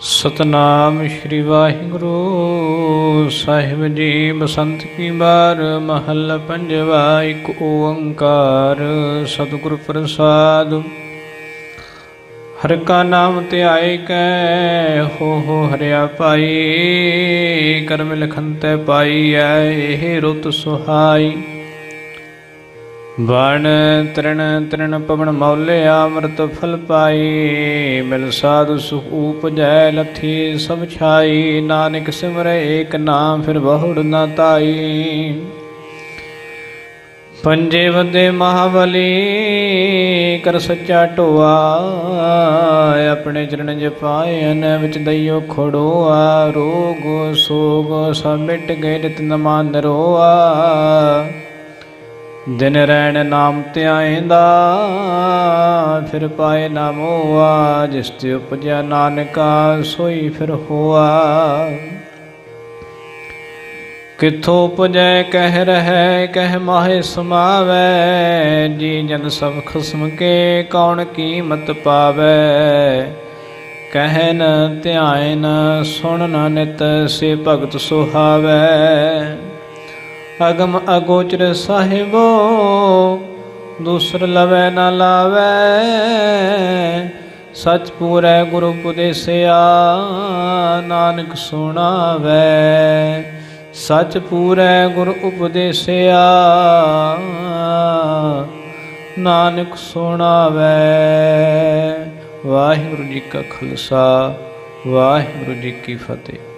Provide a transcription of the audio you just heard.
ਸਤਨਾਮ ਸ਼੍ਰੀ ਵਾਹਿਗੁਰੂ। ਸਾਹਿਬ ਜੀ, ਬਸੰਤ ਕੀ ਬਾਰ, ਮਹੱਲ ਪੰਜਵਾ, ਇੱਕ ਓੰਕਾਰ। ਸਤਿਗੁਰ ਪ੍ਰਸਾਦ। ਹਰ ਕਾ ਨਾਮ ਧਿਆਏ ਕੈ, ਹੋ ਹੋ ਹਰਿਆ ਪਾਈ ਕਰਮ ਲਖਨ ਪਾਈ ਐ, ਇਹ ਰੁਤ ਸੁਹਾਈ। ਬਣ ਤ੍ਰਿਣ ਤ੍ਰਿਣ ਪਵਨ ਮੌਲੇ ਅੰਮ੍ਰਿਤ ਫਲ ਪਾਈ, ਮਿਲ ਸਾਧੂ ਸੁਖ ਉਪਜੈ ਲਥੀ ਸਭ ਛਾਈ, ਨਾਨਕ ਸਿਮਰੈ ਏਕ ਨਾਮ ਫਿਰ ਬਹੁੜ ਨਾ ਤਾਈ। ਪੰਜੇ ਵਦੇ ਮਹਾਬਲੀ, ਕਰ ਸੱਚਾ ਢੋਆ, ਆਪਣੇ ਚਰਨ ਜਪਾਏ ਅਨ ਵਿੱਚ ਦਈਓ ਖੜੋਆ, ਰੋਗ ਸੋਗ ਸਭ ਮਿਟ ਗਏ ਨਿਤ ਨਮਾਨ ਰੋਆ। ਦਿਨ ਰਹਿਣ ਨਾਮ ਧਿਆਇਂਦਾ ਫਿਰ ਪਾਏ ਨਾ ਮੋਆ ਜਿਸ ਤੇ ਉਪਜਿਆ ਨਾਨਕਾ, ਸੋਈ ਫਿਰ ਹੋਆ। ਕਿਥੋਂ ਉਪਜੈ, ਕਹਿ ਰਹਿ, ਕਹਿ ਮਾਹੇ ਸਮਾਵੈ, ਜੀ ਜਨ ਸਭ ਖਸਮ ਕੇ ਕੌਣ ਕੀਮਤ ਪਾਵੈ। ਕਹਿ ਨ ਧਿਆਇ ਨ ਸੁਣ ਨ ਸੇ ਭਗਤ ਸੁਹਾਵੈ। ਅਗਮ ਅਗੋਚਰ ਸਾਹਿਬੋ, ਦੂਸਰ ਲਵੈ ਨਾ ਲਾਵੈ। ਸਚ ਪੂਰੈ ਗੁਰੂ ਉਪਦੇਸਿਆ, ਨਾਨਕ ਸੁਣਾਵੈ। ਸਚ ਪੂਰੈ ਗੁਰੂ ਉਪਦੇਸਿਆ, ਨਾਨਕ ਸੁਣਾਵੈ। ਵਾਹਿਗੁਰੂ ਜੀ ਕਾ ਖਾਲਸਾ, ਵਾਹਿਗੁਰੂ ਜੀ ਕੀ ਫਤਿਹ।